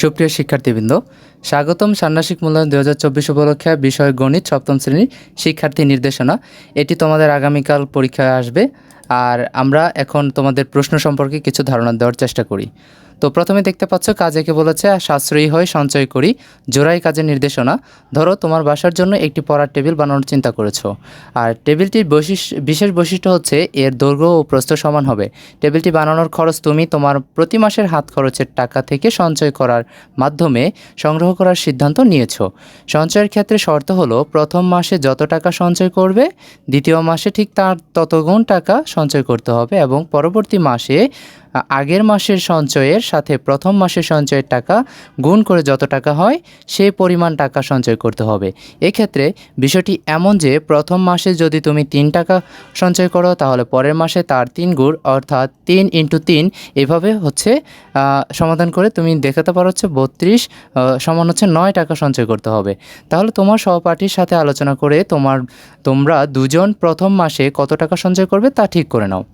সুপ্রিয় শিক্ষার্থীবৃন্দ, স্বাগতম ষান্মাসিক মূল্যায়ন দু হাজার চব্বিশ উপলক্ষে বিষয় গণিত সপ্তম শ্রেণির শিক্ষার্থী নির্দেশনা। এটি তোমাদের আগামীকাল পরীক্ষায় আসবে। আর আমরা এখন তোমাদের প্রশ্ন সম্পর্কে কিছু ধারণা দেওয়ার চেষ্টা করি। তো প্রথমে দেখতে পাচ্ছ কাজ একে বলেছে, সাশ্রয়ী হয়ে সঞ্চয় করি। জোড়াই কাজের নির্দেশনা। ধরো, তোমার বাসার জন্য একটি পড়ার টেবিল বানানোর চিন্তা করেছ। আর টেবিলটির বৈশিষ্ট্য বিশেষ বৈশিষ্ট্য হচ্ছে এর দৈর্ঘ্য ও প্রস্থ সমান হবে। টেবিলটি বানানোর খরচ তুমি তোমার প্রতি মাসের হাত খরচের টাকা থেকে সঞ্চয় করার মাধ্যমে সংগ্রহ করার সিদ্ধান্ত নিয়েছো। সঞ্চয়ের ক্ষেত্রে শর্ত হলো, প্রথম মাসে যত টাকা সঞ্চয় করবে, দ্বিতীয় মাসে ঠিক তার ততগুণ টাকা সঞ্চয় করতে হবে এবং পরবর্তী মাসে আগের মাসের সঞ্চয়ের সাথে প্রথম মাসের সঞ্চয়ের টাকা গুণ করে যত টাকা হয় সেই পরিমাণ টাকা সঞ্চয় করতে হবে। এক্ষেত্রে বিষয়টি এমন যে, প্রথম মাসে যদি তুমি তিন টাকা সঞ্চয় করো, তাহলে পরের মাসে তার তিন গুণ, অর্থাৎ তিন ইন্টু তিন, এভাবে হচ্ছে সমাধান করে তুমি দেখাতে পারো হচ্ছে বত্রিশ সমান হচ্ছে নয় টাকা সঞ্চয় করতে হবে। তাহলে তোমার সহপাঠীর সাথে আলোচনা করে তোমার, তোমরা দুজন প্রথম মাসে কত টাকা সঞ্চয় করবে তা ঠিক করে নাও।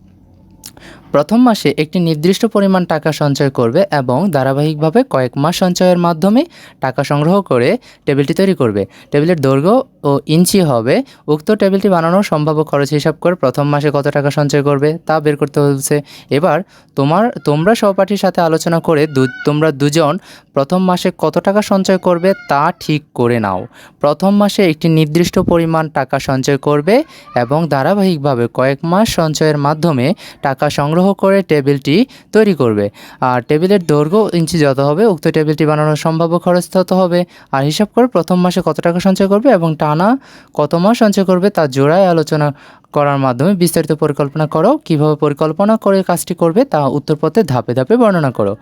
প্রথম মাসে একটি নির্দিষ্ট পরিমাণ টাকা সঞ্চয় করবে এবং ধারাবাহিকভাবে কয়েক মাস সঞ্চয়ের মাধ্যমে টাকা সংগ্রহ করে টেবিলটি তৈরি করবে। টেবিলের দৈর্ঘ্য ও ইঞ্চি হবে। উক্ত টেবিলটি বানানোর সম্ভাব্য খরচ হিসাব করে প্রথম মাসে কত টাকা সঞ্চয় করবে তা বের করতে হচ্ছে। এবার তোমার, তোমরা সহপাঠীর সাথে আলোচনা করে দু, তোমরা দুজন প্রথম মাসে কত টাকা সঞ্চয় করবে তা ঠিক করে নাও। প্রথম মাসে একটি নির্দিষ্ট পরিমাণ টাকা সঞ্চয় করবে এবং ধারাবাহিকভাবে কয়েক মাস সঞ্চয়ের মাধ্যমে টাকা সংগ্রহ করে টেবিলটি তৈরি করবে। আর টেবিলের দৈর্ঘ্য ইঞ্চি যত হবে, উক্ত টেবিলটি বানানোর সম্ভাব্য খরচ তত হবে। আর হিসাব করে প্রথম মাসে কত টাকা সঞ্চয় করবে এবং টানা কত মাস সঞ্চয় করবে তা জোড়ায় আলোচনা করার মাধ্যমে বিস্তারিত পরিকল্পনা করো। কীভাবে পরিকল্পনা করে কাজটি করবে তা উত্তরপথে ধাপে ধাপে বর্ণনা করো।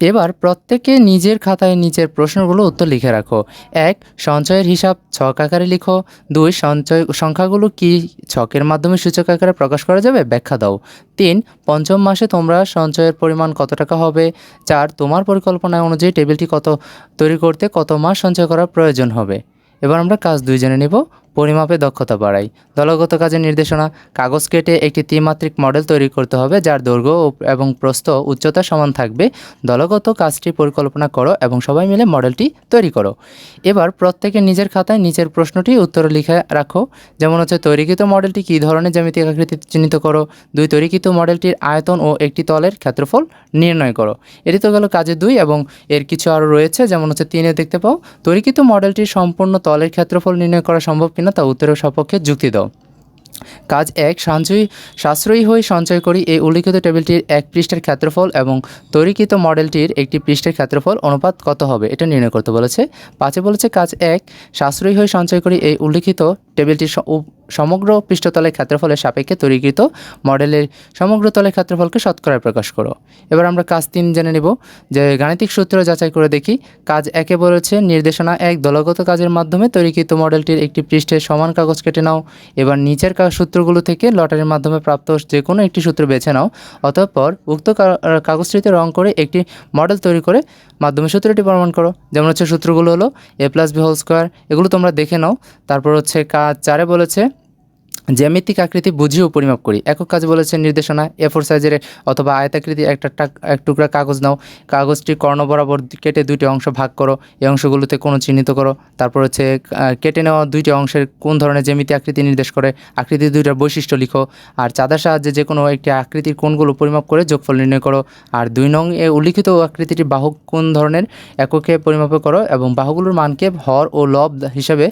এবার প্রত্যেকে নিজের খাতায় নিজের প্রশ্নগুলো উত্তর লিখে রাখো। এক, সঞ্চয়ের হিসাব ছক আকারে লিখো। দুই, সঞ্চয় সংখ্যাগুলো কি ছকের মাধ্যমে সূচক আকারে প্রকাশ করা যাবে? ব্যাখ্যা দাও। তিন, পঞ্চম মাসে তোমরা সঞ্চয়ের পরিমাণ কত টাকা হবে? চার, তোমার পরিকল্পনা অনুযায়ী টেবিলটি কত তৈরি করতে কত মাস সঞ্চয় করার প্রয়োজন হবে? এবার আমরা কাজ দুই জেনে নেব। পরিমাপে দক্ষতা বাড়াই। দলগত কাজের নির্দেশনা, কাগজ কেটে একটি ত্রিমাত্রিক মডেল তৈরি করতে হবে যার দৈর্ঘ্য এবং প্রস্থ উচ্চতা সমান থাকবে। দলগত কাজটি পরিকল্পনা করো এবং সবাই মিলে মডেলটি তৈরি করো। এবার প্রত্যেকে নিজের খাতায় নিচের প্রশ্নটি উত্তর লিখে রাখো। যেমন হচ্ছে, তৈরিকৃত মডেলটি কী ধরনের জ্যামিতিক আকৃতি চিহ্নিত করো? দুই, তৈরিকৃত মডেলটির আয়তন ও একটি তলের ক্ষেত্রফল নির্ণয় করো। এটি তো গেল কাজে দুই এবং এর কিছু আরও রয়েছে। যেমন হচ্ছে, তিনে দেখতে পাও, তৈরিকৃত মডেলটির সম্পূর্ণ তলের ক্ষেত্রফল নির্ণয় করা সম্ভব কিনা? তা উত্তরের সপক্ষে যুক্তি দাও। কাজ এক, সঞ্চয়, সাশ্রয়ী হয়ে সঞ্চয় করি এই উল্লিখিত টেবিলটির এক পৃষ্ঠের ক্ষেত্রফল এবং তৈরিকৃত মডেলটির একটি পৃষ্ঠের ক্ষেত্রফল অনুপাত কত হবে, এটা নির্ণয় করতে বলেছে। পাঁচে বলেছে কাজ এক, সাশ্রয়ী হয়ে সঞ্চয় করি এই উল্লিখিত টেবিলটির সমগ্র পৃষ্ঠতলের ক্ষেত্রফলের সাপেক্ষে তৈরিকৃত মডেলের সমগ্র তলের ক্ষেত্রফলকে শতকরায় প্রকাশ করো। এবার আমরা কাজ তিন জেনে নিব। যে গাণিতিক সূত্র যাচাই করে দেখি, কাজ একে বলেছে, নির্দেশনা এক, দলগত কাজের মাধ্যমে তৈরিকৃত মডেলটির একটি পৃষ্ঠের সমান কাগজ কেটে নাও। এবার নিচের কা- সূত্রগুলো থেকে লটারির মাধ্যমে প্রাপ্ত যে কোনো একটি সূত্র বেছে নাও। অতঃপর উক্ত কাগজটিতে রং করে একটি মডেল তৈরি করে মাধ্যমে সূত্রটি প্রমাণ করো। যেমন হচ্ছে সূত্রগুলো হলো A plus B whole square এগুলো তোমরা দেখে নাও। তারপর হচ্ছে কাজ চারে বলেছে জ্যামিতিক আকৃতি বুঝিয়ে পরিমাপ করি। একক কাজ বলেছে নির্দেশনা এ ফোর সাইজের অথবা আয়তাকৃতি একটা এক টুকরা কাগজ নাও। কাগজটি কর্ণ বরাবর কেটে দুইটি অংশ ভাগ করো। এই অংশগুলোতে কোনো চিহ্নিত করো। তারপর হচ্ছে কেটে নেওয়া দুইটি অংশের কোন ধরনের জ্যামিতি আকৃতি নির্দেশ করে, আকৃতি দুইটার বৈশিষ্ট্য লিখো। আর চাঁদার সাহায্যে যে কোনো একটি আকৃতির কোণগুলো পরিমাপ করে যোগফল নির্ণয় করো। আর দুই নং এ উল্লিখিত আকৃতিটি বাহু কোন ধরনের, এককে পরিমাপ করো এবং বাহুগুলোর মানকে হর ও লব হিসাবে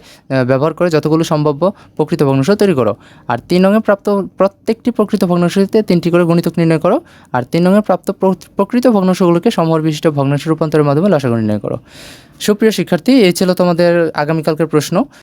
ব্যবহার করে যতগুলো সম্ভাব্য প্রকৃত ভগ্নাংশ তৈরি করো। আর তিন রঙে প্রাপ্ত প্রত্যেকটি প্রকৃত ভগ্নাংশতে তিনটি করে গণিতক নির্ণয় করো। আর তিন রঙে প্রাপ্ত প্রকৃত ভগ্নাংশগুলোকে সমর বিশিষ্ট ভগ্নাংশ রূপান্তরের মাধ্যমে লসাগু নির্ণয় করো। সুপ্রিয় শিক্ষার্থী, এই ছিল তোমাদের আগামীকালকের প্রশ্ন।